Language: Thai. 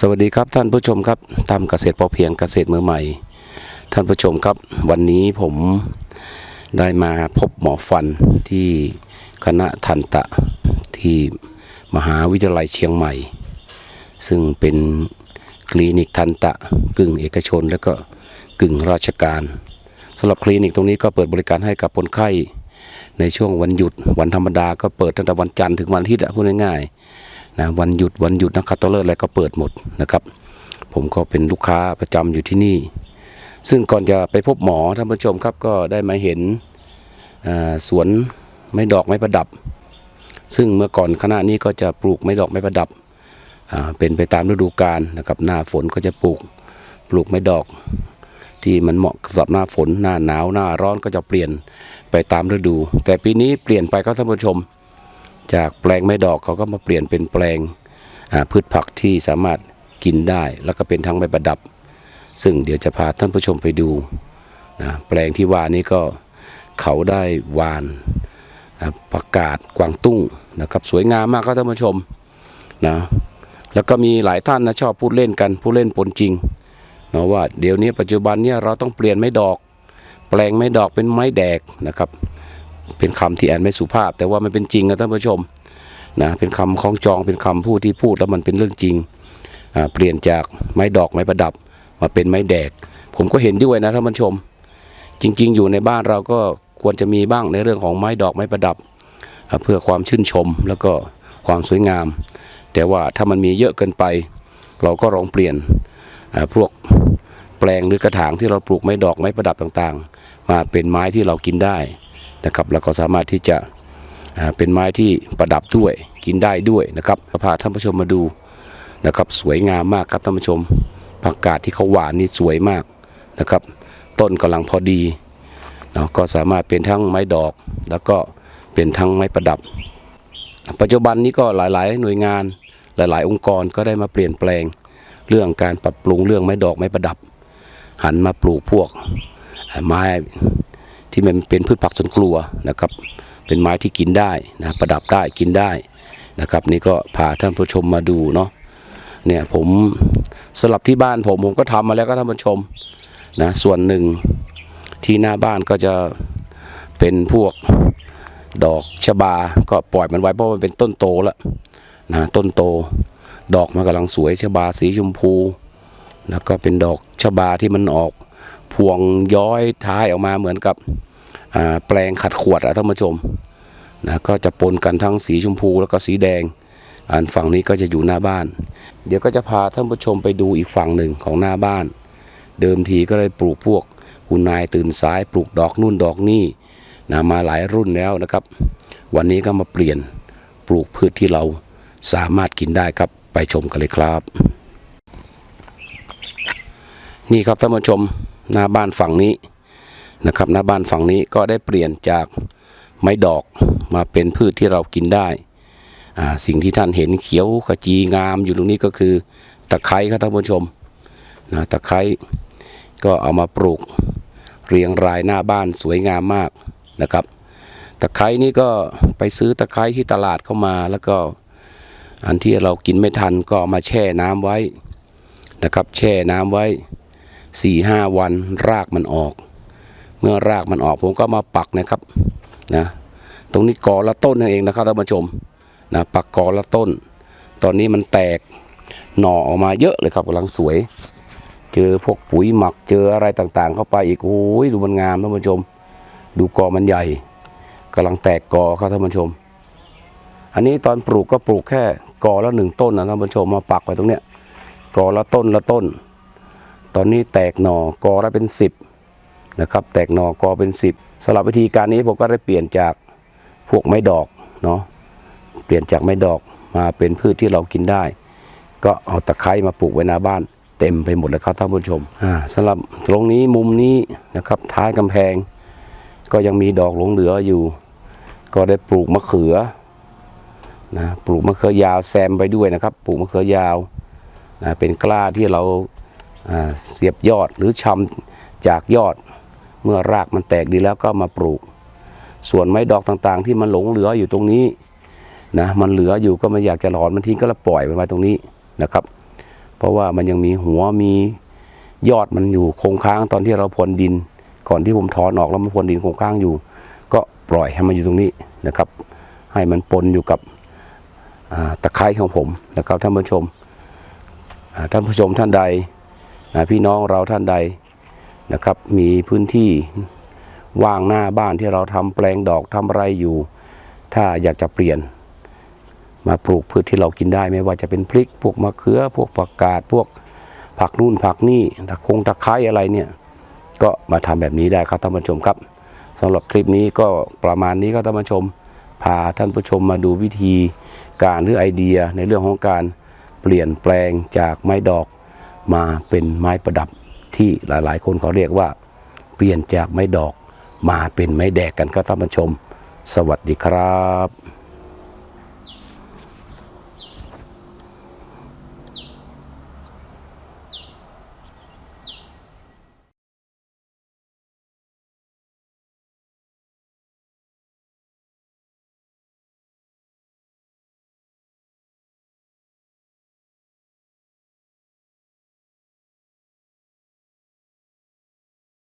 สวัสดีครับท่านผู้ชมครับทำเกษตรพอเพียงเกษตรมือใหม่ ท่านผู้ชมครับ วันนี้ผมได้มาพบหมอฟันที่คณะทันตะที่มหาวิทยาลัยเชียงใหม่ ซึ่งเป็นคลินิกทันตะกึ่งเอกชน และก็กึ่งราชการสำหรับคลินิกตรงนี้ก็เปิดบริการให้กับคนไข้ในช่วงวันหยุดวันธรรมดาก็เปิดตั้งแต่วันจันทร์ถึงวันอาทิตย์พูดง่ายๆ นะวันหยุดวันหยุดนักขัตฤกษ์อะไรก็เปิดหมดนะครับ ผมก็เป็นลูกค้าประจำอยู่ที่นี่ ซึ่งก่อนจะไปพบหมอท่านผู้ชมครับก็ได้มาเห็นสวนไม้ดอกไม้ประดับ ซึ่งเมื่อก่อนคณะนี้ก็จะปลูกไม้ดอกไม้ประดับเป็นไปตามฤดูกาลนะครับหน้าฝนก็จะปลูกปลูกไม้ดอก ที่มันเหมาะสำหรับหน้าฝนหน้าหนาวหน้าร้อนก็จะเปลี่ยนไปตามฤดู แต่ปีนี้เปลี่ยนไปครับท่านผู้ชม จากแปลงไม้ดอกเขาก็มาเปลี่ยนเป็นแปลงพืชผักที่สามารถกินได้ แล้วก็เป็นทั้งไม้ประดับ ซึ่งเดี๋ยวจะพาท่านผู้ชมไปดูนะแปลงที่ว่านี้ก็เขาได้วานประกาศกวางตุ้งนะครับสวยงามมากครับท่านผู้ชมนะแล้วก็มีหลายท่านนะชอบพูดเล่นกันพูดเล่นปนจริงนะว่าเดี๋ยวนี้ปัจจุบันเนี่ยเราต้องเปลี่ยนไม้ดอก แปลงไม้ดอกเป็นไม้แดกนะครับ เป็นคำที่แอนไม่สุภาพ แต่ว่ามันเป็นจริงนะท่านผู้ชมนะเป็นคำคล้องจองเป็นคำพูดที่พูดแล้วมันเป็นเรื่องจริงเปลี่ยนจากไม้ดอกไม้ประดับ มาเป็นไม้แดก ผมก็เห็นด้วยนะท่านผู้ชม จริง ๆ อยู่ในบ้านเราก็ควรจะมีบ้างในเรื่องของไม้ดอกไม้ประดับ เพื่อความชื่นชมแล้วก็ความสวยงาม แต่ว่าถ้ามันมีเยอะเกินไป เราก็ลองเปลี่ยนพวกแปลงหรือกระถางที่เราปลูกไม้ดอกไม้ประดับต่างๆ มาเป็นไม้ที่เรากินได้ นะครับแล้วก็สามารถที่จะเป็นไม้ที่ประดับด้วยกินได้ด้วยนะครับพาท่านผู้ชมมาดูนะครับสวยงามมากครับท่านผู้ชมผักกาดที่เขาหวานนี่สวยมากนะครับ ต้นกำลังพอดีเนาะก็สามารถเป็นทั้งไม้ดอก แล้วก็เป็นทั้งไม้ประดับ ปัจจุบันนี้ก็หลายๆ หน่วยงานหลาย ๆ องค์กรก็ได้มาเปลี่ยนแปลงเรื่องการปรับปรุงเรื่องไม้ดอกไม้ประดับ หันมาปลูกพวกไม้ ที่มันเป็นพืชผักสวนครัวนะครับ เป็นไม้ที่กินได้นะประดับได้กินได้นะครับ นี่ก็พาท่านผู้ชมมาดูเนาะเนี่ยผมสลับที่บ้านผมผมก็ทำมาแล้วก็ท่านผู้ชมนะส่วนหนึ่งที่หน้าบ้านก็จะเป็นพวกดอกชบา ก็ปล่อยมันไว้เพราะมันเป็นต้นโตแล้วนะต้นโต ดอกมันกำลังสวยชบาสีชมพู แล้วก็เป็นดอกชบาที่มันออก พวงย้อยท้ายออกมาเหมือนกับแปลงขัดขวดอะท่านผู้ชมนะก็จะปนกันทั้งสีชมพูแล้วก็สีแดง อันฝั่งนี้ก็จะอยู่หน้าบ้าน เดี๋ยวก็จะพาท่านผู้ชมไปดูอีกฝั่งหนึ่งของหน้าบ้าน เดิมทีก็เลยปลูกพวกคุณนายตื่นสายปลูกดอกนู่นดอกนี่นะมาหลายรุ่นแล้วนะครับ วันนี้ก็มาเปลี่ยนปลูกพืชที่เราสามารถกินได้ครับไปชมกันเลยครับ นี่ครับท่านผู้ชม หน้าบ้านฝั่งนี้นะครับ หน้าบ้านฝั่งนี้ก็ได้เปลี่ยนจากไม้ดอกมาเป็นพืชที่เรากินได้ สิ่งที่ท่านเห็นเขียวขจีงามอยู่ตรงนี้ก็คือตะไคร้ครับท่านผู้ชมนะตะไคร้ก็เอามาปลูกเรียงรายหน้าบ้านสวยงามมากนะครับตะไคร้นี่ก็ไปซื้อตะไคร้ที่ตลาดเข้ามาแล้วก็อันที่เรากินไม่ทันก็ามาแช่น้ำไว้นะครับ แช่น้ำไว้ 4ี่ห้าวันรากมันออก เมื่อรากมันออกผมก็มาปักนะครับนะตรงนี้กอละต้นนั่นเองนะครับท่านผู้ชมนะปักกอละต้น ตอนนี้มันแตกหน่อออกมาเยอะเลยครับกำลังสวย เจอพวกปุ๋ยหมักเจออะไรต่างๆ เข้าไปอีกโอ้ยดูมันงามท่านผู้ชม ดูกอมันใหญ่กำลังแตกกอครับท่านผู้ชม อันนี้ตอนปลูกก็ปลูกแค่กอละหนึ่งต้นนะท่านผู้ชมมาปักไว้ตรงเนี้ยกอละต้นละต้น ตอนนี้แตกหน่อกอละเป็นสิบนะครับแตกหน่อกอเป็นสิบสำหรับวิธีการนี้ผมก็ได้เปลี่ยนจากพวกไม้ดอกเนาะเปลี่ยนจากไม้ดอกมาเป็นพืชที่เรากินได้ ก็เอาตะไคร้มาปลูกไว้หน้าบ้าน เต็มไปหมดเลยครับท่านผู้ชมอ่าสำหรับตรงนี้มุมนี้นะครับท้ายกำแพง ก็ยังมีดอกหลงเหลืออยู่ ก็ได้ปลูกมะเขือนะปลูกมะเขือยาวแซมไปด้วยนะครับ ปลูกมะเขือยาวนะเป็นกล้าที่เรา เสียบยอดหรือชำจากยอด เมื่อรากมันแตกดีแล้วก็มาปลูก ส่วนไม้ดอกต่างๆ ที่มันหลงเหลืออยู่ตรงนี้นะมันเหลืออยู่ก็ไม่อยากจะหลอนมันทิ้งก็ละปล่อยมันไว้ตรงนี้นะครับ เพราะว่ามันยังมีหัวมียอดมันอยู่คงค้างตอนที่เราพรวนดิน ก่อนที่ผมถอนออกแล้วมันพรวนดินคงค้างอยู่ ก็ปล่อยให้มันอยู่ตรงนี้นะครับ ให้มันปนอยู่กับตะไคร้ของผมนะครับท่านผู้ชมท่านผู้ชมท่านใด พี่น้องเราท่านใดนะครับมีพื้นที่ว่างหน้าบ้านที่เราทำแปลงดอกทำอะไรอยู่ ถ้าอยากจะเปลี่ยน มาปลูกพืชที่เรากินได้ไม่ว่าจะเป็นพริกพวกมะเขือพวกผักกาดพวกผักนู่นผักนี่ตะคงตะไคร้อะไรเนี่ยก็มาทำแบบนี้ได้ครับท่านผู้ชมครับสำหรับคลิปนี้ก็ประมาณนี้ก็ท่านผู้ชม พาท่านผู้ชมมาดูวิธีการหรือไอเดียในเรื่องของการเปลี่ยนแปลงจากไม้ดอก มาเป็นไม้ประดับที่หลายๆ คนเขาเรียกว่า เปลี่ยนจากไม้ดอกมาเป็นไม้แดกกันครับท่านผู้ชม สวัสดีครับ